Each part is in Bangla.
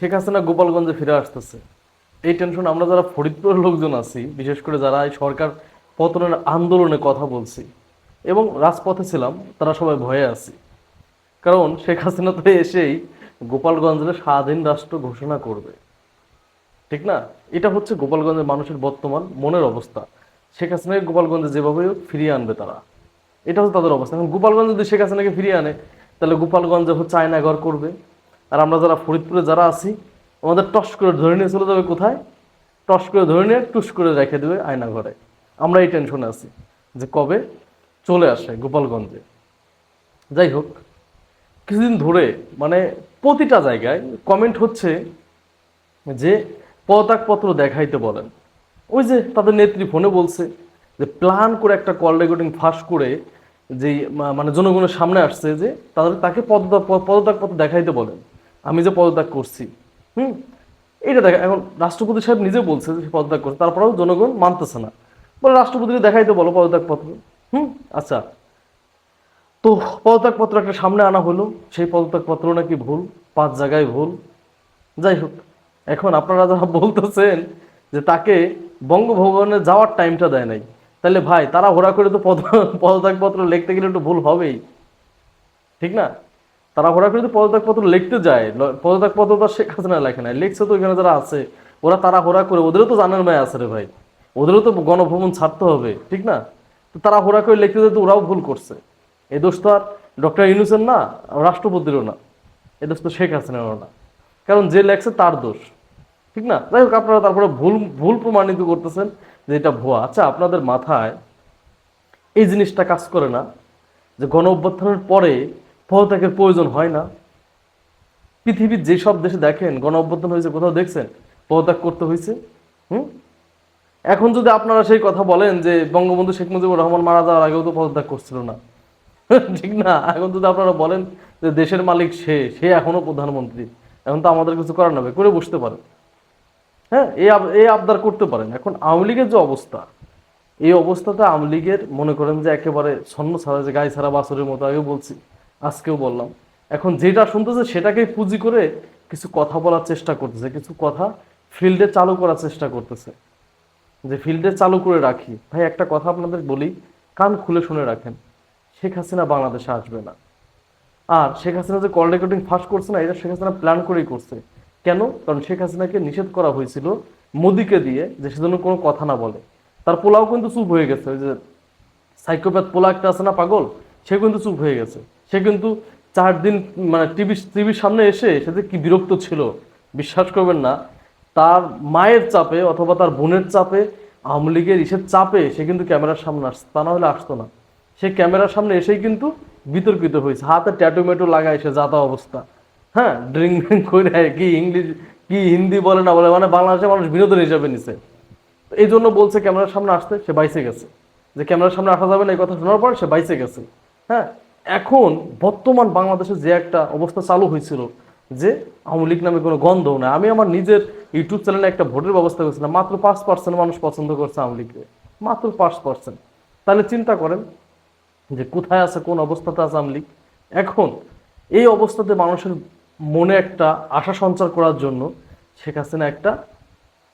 শেখ হাসিনা গোপালগঞ্জে ফিরে আসতেছে। এই টেনশন আমরা যারা ফরিদপুরের লোকজন আছি, বিশেষ করে যারা এই সরকার পতনের আন্দোলনে কথা বলছি এবং রাজপথে ছিলাম, তারা সবাই ভয়ে আছি। কারণ শেখ হাসিনা তো এসেই গোপালগঞ্জের স্বাধীন রাষ্ট্র ঘোষণা করবে। ঠিক না? এটা হচ্ছে গোপালগঞ্জের মানুষের বর্তমান মনের অবস্থা। শেখ হাসিনাকে গোপালগঞ্জে যেভাবে ফিরিয়ে আনবে তারা। এটা হচ্ছে তাদের অবস্থা। এখন গোপালগঞ্জ যদি শেখ হাসিনাকে ফিরিয়ে আনে, তাহলে গোপালগঞ্জে হচ্ছে আয়নাঘর করবে। আর আমরা যারা ফরিদপুরে যারা আছি, আমাদের টস করে ধরে নিয়ে চলে যাবে কোথায়? টস করে ধরে নিয়ে টুস করে রেখে দেবে আয়নাঘরে। আমরা এই টেনশনে আছি যে কবে চলে আসে গোপালগঞ্জে। যাই হোক, কিছুদিন ধরে মানে প্রতিটা জায়গায় কমেন্ট হচ্ছে যে পদত্যাগপত্র দেখাইতে বলেন। ওই যে তাদের নেত্রী ফোনে বলছে যে প্ল্যান করে একটা কল রেকর্ডিং ফাঁস করে যে মানে জনগণের সামনে আসছে যে তাদের তাকে পদত্যাগ পদত্যাগপত্র দেখাইতে বলেন। আমি যে পদত্যাগ করছি, হুম? এটা দেখা, এখন রাষ্ট্রপতি সাহেব নিজে বলছে যে পদত্যাগ করছে, তারপরেও জনগণ মানতেছে না। বলে রাষ্ট্রপতিকে দেখাইতে বলো পদত্যাগপত্র, হুম? আচ্ছা। তো পদত্যাগপত্র একটা সামনে আনা হলো, সেই পদত্যাগপত্র নাকি ভুল, পাঁচ জায়গায় ভুল। যাই হোক, এখন আপনারা যারা বলতেছেন যে তাকে বঙ্গভবনে যাওয়ার টাইমটা দেয় নাই, তাহলে ভাই তারা ঘোরা করে তো পদ, পদত্যাগপত্র লিখতে গেলে একটু ভুল হবেই। ঠিক না? তারা ঘোরা করে তো পদত্যাগপত্র লিখতে যায় পদত্যাগপত্র তো শেখ হাসিনা লেখে নাই, লিখছে তো এখানে যারা আছে, ওরা তারা ঘোরা করে, ওদেরও তো জানার মায় আছে রে ভাই। ওদেরও তো গণভবন ছাড়তে হবে, ঠিক না? তো তারা ঘোরা করে লিখতে যেতে ওরাও ভুল করছে। এই দোষ তো আর ডক্টর ইউনুসেন না রাষ্ট্রপতিরও না। এ দোষ তো শেখ হাসিনারও না। কারণ যে লেখছে তার দোষ, ঠিক না? যাই হোক, আপনারা তারপরে ভুল ভুল প্রমাণিত করতেছেন যে এটা ভুয়া। আচ্ছা আপনাদের মাথায় এই জিনিসটা কাজ করে না যে গণ অভ্যুত্থানের পরে পদত্যাগের প্রয়োজন হয় না। পৃথিবীর যেসব দেশে দেখেন, গণ অভ্যুত্থান হয়েছে, কোথাও দেখছেন? পদত্যাগ করতে হয়েছে, হুম? এখন যদি আপনারা সেই কথা বলেন যে বঙ্গবন্ধু শেখ মুজিবুর রহমান মারা যাওয়ার আগেও তো পদত্যাগ করছিল না। ঠিক না? এখন যদি আপনারা বলেন যে দেশের মালিক সে সে এখনও প্রধানমন্ত্রী, এখন তো আমাদের কিছু করার নেবে করে বসতে পারেন। হ্যাঁ এই এই আবদার করতে পারেন। এখন আওয়ামী লীগের যে অবস্থা, এই অবস্থাতে আওয়ামী লীগের মনে করেন যে একেবারে ছন্ন ছাড়া, যে গায়ে ছাড়া বাছরের মতো, আগেও বলছি আজকেও বললাম। এখন যেটা শুনতেছে সেটাকেই পুঁজি করে কিছু কথা বলার চেষ্টা করতেছে, কিছু কথা ফিল্ডে চালু করার চেষ্টা করতেছে। যে ফিল্ডে চালু করে রাখি। ভাই, একটা কথা আপনাদের বলি, কান খুলে শুনে রাখেন, শেখ হাসিনা বাংলাদেশে আসবে না। আর শেখ হাসিনা যে কল রেকর্ডিং ফাঁস করছে না, এটা শেখ হাসিনা প্ল্যান করেই করছে। কেন? কারণ শেখ হাসিনাকে নিষেধ করা হয়েছিল মোদিকে দিয়ে যে সেজন্য কোনো কথা না বলে। তার পোলাও কিন্তু চুপ হয়ে গেছে, ওই যে সাইকোপ্যাথ পোলা একটা আছে না পাগল সে কিন্তু চুপ হয়ে গেছে। সে কিন্তু চার দিন মানে টিভি, টিভির সামনে এসে সে কি বিরক্ত ছিল, বিশ্বাস করবেন না, তার মায়ের চাপে অথবা তার বোনের চাপে, আওয়ামী লীগের ইসের চাপে সে কিন্তু ক্যামেরার সামনে আসছে, তা না হলে আসতো না। সে ক্যামেরার সামনে এসেই কিন্তু বিতর্কিত হয়েছে, হাতে ট্যাটু মেটু লাগায় সে যাতা অবস্থা। হ্যাঁ ড্রিঙ্ক ড্রিঙ্ক করে কি ইংলিশ, কি হিন্দি বলে না বলে মানে বাংলাদেশের মানুষ বিনোদন হিসাবে নিছে। এই জন্য বলছে ক্যামেরার সামনে আসতে, সে বাইসে গেছে। যে ক্যামেরার সামনে আসা যাবে না এই কথা শোনার পর সে বাইসে গেছে। হ্যাঁ এখন বর্তমান বাংলাদেশে যে একটা অবস্থা চালু হয়েছিল, যে আওয়ামী লীগ নামে কোনো গন্ধ না আমি আমার নিজের ইউটিউব চ্যানেলে একটা ভোটের ব্যবস্থা করেছিলাম, মাত্র পাঁচ পার্সেন্ট মানুষ পছন্দ করছে আওয়ামী লীগকে। মাত্র পাঁচ পার্সেন্ট তাহলে চিন্তা করেন যে কোথায় আছে, কোন অবস্থাতে আছে আওয়ামী লীগ? এখন এই অবস্থাতে মানুষের মনে একটা আশা সঞ্চার করার জন্য শেখ হাসিনা একটা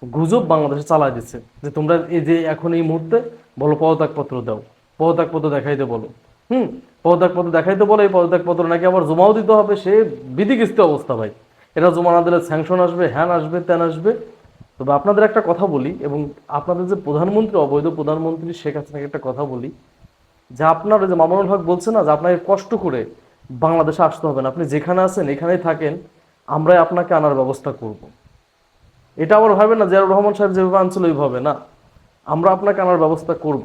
গুজব বাংলাদেশে চালায় দিচ্ছে, যে তোমরা এই যে এখন এই মুহূর্তে বলো পদত্যাগপত্র দাও। পদত্যাগপত্র দেখাইতে বলো। হুম, পদত্যাগপত্র দেখাইতে বলে, এই পদত্যাগপত্র নাকি আবার জমাও দিতে হবে, সে বিধিকিস্তি অবস্থা ভাই এটা জমা না দিলে স্যাংশন আসবে, হ্যান আসবে, ত্যান আসবে তবে আপনাদের একটা কথা বলি, এবং আপনাদের যে প্রধানমন্ত্রী, অবৈধ প্রধানমন্ত্রী শেখ হাসিনাকে একটা কথা বলি, যে আপনার যে মামুনুল হক বলছে না, যে আপনাকে কষ্ট করে বাংলাদেশে আসতে হবে না, আপনি যেখানে আছেন, এখানেই থাকেন, আমরাই আপনাকে আনার ব্যবস্থা করব। এটা আবার ভাবে না, জিয়াউর রহমান সাহেব যেভাবে আনছিল, ওইভাবে না আমরা আপনাকে আনার ব্যবস্থা করব।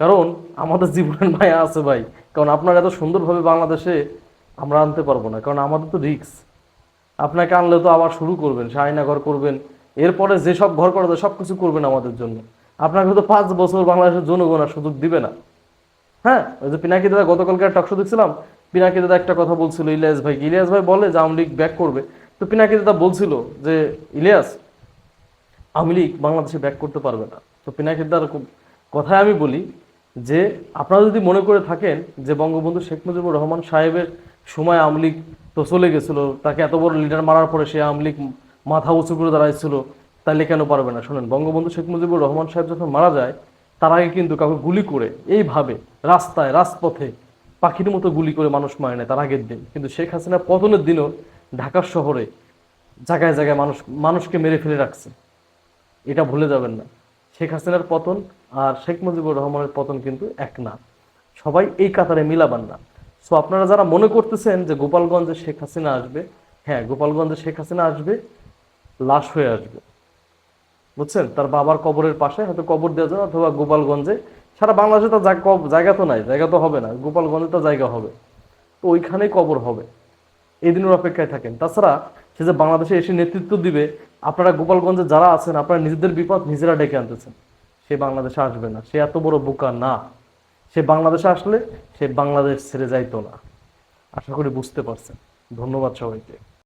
কারণ আমাদের জীবনের মায়া আছে ভাই। কারণ আপনার এত সুন্দরভাবে বাংলাদেশে আমরা আনতে পারব না, কারণ আমাদের তো রিক্স আপনাকে আনলে তো আবার শুরু করবেন সে আয়না ঘর করবেন, এরপরে যেসব ঘর করা যায় সব কিছু করবেন আমাদের জন্য। আপনাকে তো পাঁচ বছর বাংলাদেশের জনগণ আর সুযোগ দিবে না। হ্যাঁ ওই যে পিনাকি দাদা, গতকালকে একটা টকশো দেখছিলাম, পিনাকি দাদা একটা কথা বলছিল, ইলিয়াস ভাই ইলিয়াস ভাই বলে যে আওয়ামী লীগ ব্যাক করবে। তো পিনাকি দাদা বলছিল যে, ইলিয়াস, আওয়ামী লীগ বাংলাদেশে ব্যাক করতে পারবে না। তো পিনাকি দাদার কথায় আমি বলি যে আপনারা যদি মনে করে থাকেন যে বঙ্গবন্ধু শেখ মুজিবুর রহমান সাহেবের সময় আওয়ামী লীগ তো চলে গেছিল, তাকে এত বড় লিডার মারার পরে সে আওয়ামী লীগ মাথা উঁচু করে দাঁড়াইছিল, তাইলে কেন পারবে না? শোনেন, বঙ্গবন্ধু শেখ মুজিবুর রহমান সাহেব যখন মারা যায়, তার আগে কিন্তু কাউকে গুলি করে এইভাবে রাস্তায়, রাজপথে পাখির মতো গুলি করে মানুষ মারে নেয় তার আগের দিন। কিন্তু শেখ হাসিনা পতনের দিনও ঢাকা শহরে জায়গায় জায়গায় মানুষ, মানুষকে মেরে ফেলে রাখছে। এটা ভুলে যাবেন না। শেখ হাসিনার পতন আর শেখ মুজিবুর রহমানের পতন কিন্তু এক না। সবাই এই কাতারে মিলাবান না। সো আপনারা যারা মনে করতেছেন যে গোপালগঞ্জে শেখ হাসিনা আসবে হ্যাঁ গোপালগঞ্জে শেখ হাসিনা আসবে, লাশ হয়ে আসবে। বুঝছেন? তার বাবার কবরের পাশে হয়তো কবর দেওয়া যাবে অথবা গোপালগঞ্জে, সারা বাংলাদেশে তো জায়গা তো নাই, জায়গা তো হবে না, গোপালগঞ্জে তো জায়গা হবে। তো ওইখানেই কবর হবে। এই দিনের অপেক্ষায় থাকেন। তাছাড়া সে যে বাংলাদেশে এসে নেতৃত্ব দিবে, আপনারা গোপালগঞ্জে যারা আছেন, আপনারা নিজেদের বিপদ নিজেরা ডেকে আনতেছেন। সে বাংলাদেশে আসবে না। সে এত বড় বোকা না। সে বাংলাদেশে আসলে সে বাংলাদেশ ছেড়ে যাইতো না। আশা করি বুঝতে পারছেন। ধন্যবাদ সবাইকে।